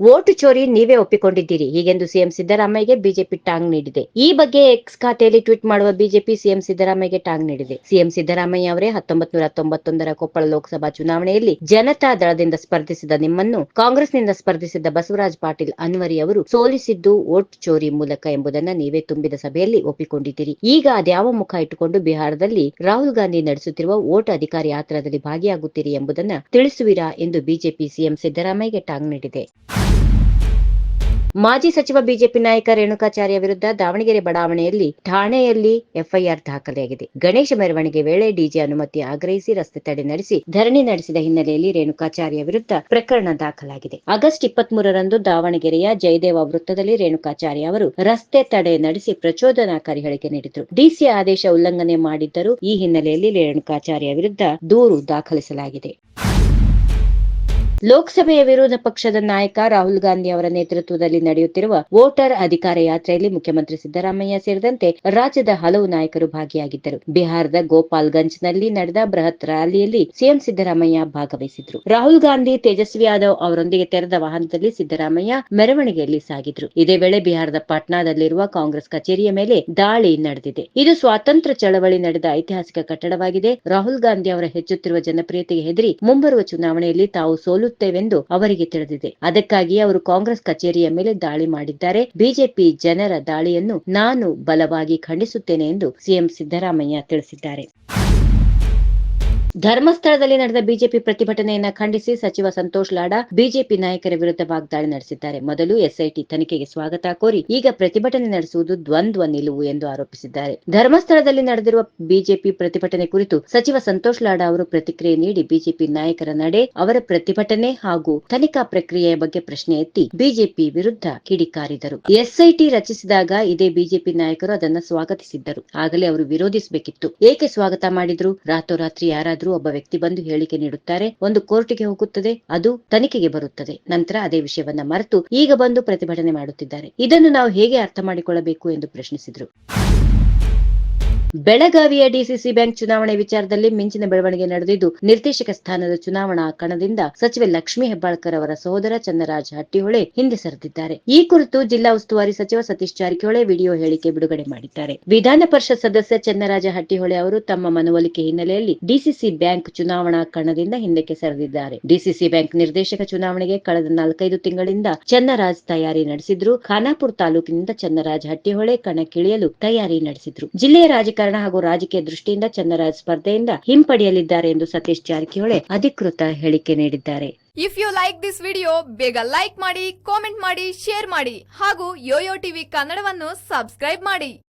Vote ಚೋರಿ ನೀವೇ ಒಪ್ಪಿಕೊಂಡಿದ್ದೀರಿ. ಹೀಗೆಂದು CM ಸಿದ್ದರಾಮಯ್ಯಗೆ BJP ಟಾಂಗ್ ನೀಡಿದೆ. ಈ ಬಗ್ಗೆ ಎಕ್ಸ್ ಖಾತೆಯಲ್ಲಿ ಟ್ವೀಟ್ ಮಾಡುವ ಬಿಜೆಪಿ ಸಿಎಂ ಸಿದ್ದರಾಮಯ್ಯಗೆ ಟಾಂಗ್ ನೀಡಿದೆ. ಸಿಎಂ ಸಿದ್ದರಾಮಯ್ಯ ಅವರೇ ಹತ್ತೊಂಬತ್ ನೂರ ತೊಂಬತ್ತೊಂದರ ಕೊಪ್ಪಳ ಲೋಕಸಭಾ ಚುನಾವಣೆಯಲ್ಲಿ ಜನತಾ ದಳದಿಂದ ಸ್ಪರ್ಧಿಸಿದ ನಿಮ್ಮನ್ನು ಕಾಂಗ್ರೆಸ್ನಿಂದ ಸ್ಪರ್ಧಿಸಿದ್ದ ಬಸವರಾಜ್ ಪಾಟೀಲ್ ಅನ್ವರಿ ಅವರು ಸೋಲಿಸಿದ್ದು ಓಟ್ ಚೋರಿ ಮೂಲಕ ಎಂಬುದನ್ನ ನೀವೇ ತುಂಬಿದ ಸಭೆಯಲ್ಲಿ ಒಪ್ಪಿಕೊಂಡಿದ್ದೀರಿ. ಈಗ ಅದ್ಯಾವ ಮುಖ ಇಟ್ಟುಕೊಂಡು ಬಿಹಾರದಲ್ಲಿ ರಾಹುಲ್ ಗಾಂಧಿ ನಡೆಸುತ್ತಿರುವ ಓಟ್ ಅಧಿಕಾರ ಯಾತ್ರಾದಲ್ಲಿ ಭಾಗಿಯಾಗುತ್ತೀರಿ ಎಂಬುದನ್ನ ತಿಳಿಸುವಿರಾ ಎಂದು ಬಿಜೆಪಿ ಸಿಎಂ ಸಿದ್ದರಾಮಯ್ಯಗೆ ಟಾಂಗ್ ನೀಡಿದೆ. ಮಾಜಿ ಸಚಿವ ಬಿಜೆಪಿ ನಾಯಕ ರೇಣುಕಾಚಾರ್ಯ ವಿರುದ್ಧ ದಾವಣಗೆರೆ ಬಡಾವಣೆಯಲ್ಲಿ ಠಾಣೆಯಲ್ಲಿ ಎಫ್ಐಆರ್ ದಾಖಲಾಗಿದೆ. ಗಣೇಶ ಮೆರವಣಿಗೆ ವೇಳೆ ಡಿಜೆ ಅನುಮತಿ ಆಗ್ರಹಿಸಿ ರಸ್ತೆ ತಡೆ ನಡೆಸಿ ಧರಣಿ ನಡೆಸಿದ ಹಿನ್ನೆಲೆಯಲ್ಲಿ ರೇಣುಕಾಚಾರ್ಯ ವಿರುದ್ಧ ಪ್ರಕರಣ ದಾಖಲಾಗಿದೆ. ಆಗಸ್ಟ್ ಇಪ್ಪತ್ತ್ ಮೂರರಂದು ದಾವಣಗೆರೆಯ ಜಯದೇವ ವೃತ್ತದಲ್ಲಿ ರೇಣುಕಾಚಾರ್ಯ ಅವರು ರಸ್ತೆ ತಡೆ ನಡೆಸಿ ಪ್ರಚೋದನಾಕಾರಿ ಹೇಳಿಕೆ ನೀಡಿದರು. ಡಿಸಿ ಆದೇಶ ಉಲ್ಲಂಘನೆ ಮಾಡಿದ್ದರೂ ಈ ಹಿನ್ನೆಲೆಯಲ್ಲಿ ರೇಣುಕಾಚಾರ್ಯ ವಿರುದ್ಧ ದೂರು ದಾಖಲಿಸಲಾಗಿದೆ. ಲೋಕಸಭೆಯ ವಿರೋಧ ಪಕ್ಷದ ನಾಯಕ ರಾಹುಲ್ ಗಾಂಧಿ ಅವರ ನೇತೃತ್ವದಲ್ಲಿ ನಡೆಯುತ್ತಿರುವ ವೋಟರ್ ಅಧಿಕಾರ ಯಾತ್ರೆಯಲ್ಲಿ ಮುಖ್ಯಮಂತ್ರಿ ಸಿದ್ದರಾಮಯ್ಯ ಸೇರಿದಂತೆ ರಾಜ್ಯದ ಹಲವು ನಾಯಕರು ಭಾಗಿಯಾಗಿದ್ದರು. ಬಿಹಾರದ ಗೋಪಾಲ್ಗಂಜ್ನಲ್ಲಿ ನಡೆದ ಬೃಹತ್ ರ್ಯಾಲಿಯಲ್ಲಿ ಸಿಎಂ ಸಿದ್ದರಾಮಯ್ಯ ಭಾಗವಹಿಸಿದ್ರು. ರಾಹುಲ್ ಗಾಂಧಿ, ತೇಜಸ್ವಿ ಯಾದವ್ ಅವರೊಂದಿಗೆ ತೆರೆದ ವಾಹನದಲ್ಲಿ ಸಿದ್ದರಾಮಯ್ಯ ಮೆರವಣಿಗೆಯಲ್ಲಿ ಸಾಗಿದ್ರು. ಇದೇ ವೇಳೆ ಬಿಹಾರದ ಪಾಟ್ನಾದಲ್ಲಿರುವ ಕಾಂಗ್ರೆಸ್ ಕಚೇರಿಯ ಮೇಲೆ ದಾಳಿ ನಡೆದಿದೆ. ಇದು ಸ್ವಾತಂತ್ರ್ಯ ಚಳವಳಿ ನಡೆದ ಐತಿಹಾಸಿಕ ಕಟ್ಟಡವಾಗಿದೆ. ರಾಹುಲ್ ಗಾಂಧಿ ಅವರ ಹೆಚ್ಚುತ್ತಿರುವ ಜನಪ್ರಿಯತೆಗೆ ಹೆದರಿ ಮುಂಬರುವ ಚುನಾವಣೆಯಲ್ಲಿ ತಾವು ಸೋಲುತ್ತೇವೆಂದು ಅವರಿಗೆ ತಿಳಿದಿದೆ. ಅದಕ್ಕಾಗಿ ಅವರು ಕಾಂಗ್ರೆಸ್ ಕಚೇರಿಯ ಮೇಲೆ ದಾಳಿ ಮಾಡಿದ್ದಾರೆ. ಬಿಜೆಪಿ ಜನರ ದಾಳಿಯನ್ನು ನಾನು ಬಲವಾಗಿ ಖಂಡಿಸುತ್ತೇನೆ ಎಂದು ಸಿಎಂ ಸಿದ್ದರಾಮಯ್ಯ ತಿಳಿಸಿದ್ದಾರೆ. ಧರ್ಮಸ್ಥಳದಲ್ಲಿ ನಡೆದ ಬಿಜೆಪಿ ಪ್ರತಿಭಟನೆಯನ್ನ ಖಂಡಿಸಿ ಸಚಿವ ಸಂತೋಷ್ ಲಾಡಾ ಬಿಜೆಪಿ ನಾಯಕರ ವಿರುದ್ಧ ವಾಗ್ದಾಳಿ ನಡೆಸಿದ್ದಾರೆ. ಮೊದಲು ಎಸ್ಐಟಿ ತನಿಖೆಗೆ ಸ್ವಾಗತ ಕೋರಿ ಈಗ ಪ್ರತಿಭಟನೆ ನಡೆಸುವುದು ದ್ವಂದ್ವ ನಿಲುವು ಎಂದು ಆರೋಪಿಸಿದ್ದಾರೆ. ಧರ್ಮಸ್ಥಳದಲ್ಲಿ ನಡೆದಿರುವ ಬಿಜೆಪಿ ಪ್ರತಿಭಟನೆ ಕುರಿತು ಸಚಿವ ಸಂತೋಷ್ ಲಾಡಾ ಅವರು ಪ್ರತಿಕ್ರಿಯೆ ನೀಡಿ ಬಿಜೆಪಿ ನಾಯಕರ ನಡೆ, ಅವರ ಪ್ರತಿಭಟನೆ ಹಾಗೂ ತನಿಖಾ ಪ್ರಕ್ರಿಯೆಯ ಬಗ್ಗೆ ಪ್ರಶ್ನೆ ಎತ್ತಿ ಬಿಜೆಪಿ ವಿರುದ್ಧ ಕಿಡಿಕಾರಿದರು. ಎಸ್ಐಟಿ ರಚಿಸಿದಾಗ ಇದೇ ಬಿಜೆಪಿ ನಾಯಕರು ಅದನ್ನು ಸ್ವಾಗತಿಸಿದ್ದರು. ಆಗಲೇ ಅವರು ವಿರೋಧಿಸಬೇಕಿತ್ತು. ಏಕೆ ಸ್ವಾಗತ ಮಾಡಿದ್ರು? ರಾತ್ರೋರಾತ್ರಿ ಯಾರಾದ್ರೂ ಒಬ್ಬ ವ್ಯಕ್ತಿ ಬಂದು ಹೇಳಿಕೆ ನೀಡುತ್ತಾರೆ. ಒಂದು ಕೋರ್ಟಿಗೆ ಹೋಗುತ್ತದೆ, ಅದು ತನಿಖೆಗೆ ಬರುತ್ತದೆ. ನಂತರ ಅದೇ ವಿಷಯವನ್ನ ಮರೆತು ಈಗ ಬಂದು ಪ್ರತಿಭಟನೆ ಮಾಡುತ್ತಿದ್ದಾರೆ. ಇದನ್ನು ನಾವು ಹೇಗೆ ಅರ್ಥ ಮಾಡಿಕೊಳ್ಳಬೇಕು ಎಂದು ಪ್ರಶ್ನಿಸಿದರು. ಬೆಳಗಾವಿಯ ಡಿಸಿಸಿ ಬ್ಯಾಂಕ್ ಚುನಾವಣೆ ವಿಚಾರದಲ್ಲಿ ಮಿಂಚಿನ ಬೆಳವಣಿಗೆ ನಡೆದಿದ್ದು, ನಿರ್ದೇಶಕ ಸ್ಥಾನದ ಚುನಾವಣಾ ಕಣದಿಂದ ಸಚಿವೆ ಲಕ್ಷ್ಮೀ ಹೆಬ್ಬಾಳ್ಕರ್ ಅವರ ಸಹೋದರ ಚನ್ನರಾಜ್ ಹಟ್ಟಿಹೊಳೆ ಹಿಂದೆ ಸರಿದಿದ್ದಾರೆ. ಈ ಕುರಿತು ಜಿಲ್ಲಾ ಉಸ್ತುವಾರಿ ಸಚಿವ ಸತೀಶ್ ಜಾರಕಿಹೊಳಿ ವಿಡಿಯೋ ಹೇಳಿಕೆ ಬಿಡುಗಡೆ ಮಾಡಿದ್ದಾರೆ. ವಿಧಾನ ಪರಿಷತ್ ಸದಸ್ಯ ಚನ್ನರಾಜ ಹಟ್ಟಿಹೊಳೆ ಅವರು ತಮ್ಮ ಮನವೊಲಿಕೆ ಹಿನ್ನೆಲೆಯಲ್ಲಿ ಡಿಸಿಸಿ ಬ್ಯಾಂಕ್ ಚುನಾವಣಾ ಕಣದಿಂದ ಹಿಂದಕ್ಕೆ ಸರಿದಿದ್ದಾರೆ. ಡಿಸಿಸಿ ಬ್ಯಾಂಕ್ ನಿರ್ದೇಶಕ ಚುನಾವಣೆಗೆ ಕಳೆದ ನಾಲ್ಕೈದು ತಿಂಗಳಿಂದ ಚನ್ನರಾಜ್ ತಯಾರಿ ನಡೆಸಿದ್ರು. ಖಾನಾಪುರ ತಾಲೂಕಿನಿಂದ ಚನ್ನರಾಜ್ ಹಟ್ಟಿಹೊಳೆ ಕಣಕ್ಕಿಳಿಯಲು ತಯಾರಿ ನಡೆಸಿದ್ರು. ಜಿಲ್ಲೆಯ ರಾಜಕಾರಣ ಹಾಗೂ ರಾಜಕೀಯ ದೃಷ್ಟಿಯಿಂದ ಚಂದ್ರರಾಜ್ ಸ್ಪರ್ಧೆಯಿಂದ ಹಿಂಪಡೆಯಲಿದ್ದಾರೆ ಎಂದು ಸತೀಶ್ ಜಾರಕಿಹೊಳಿ ಅಧಿಕೃತ ಹೇಳಿಕೆ ನೀಡಿದ್ದಾರೆ. If you like this video ಬೇಗ ಲೈಕ್ ಮಾಡಿ ಕಾಮೆಂಟ್ ಮಾಡಿ ಶೇರ್ ಮಾಡಿ ಹಾಗೂ ಯೋಯೋ ಟಿವಿ ಕನ್ನಡವನ್ನು ಸಬ್ಸ್ಕ್ರೈಬ್ ಮಾಡಿ.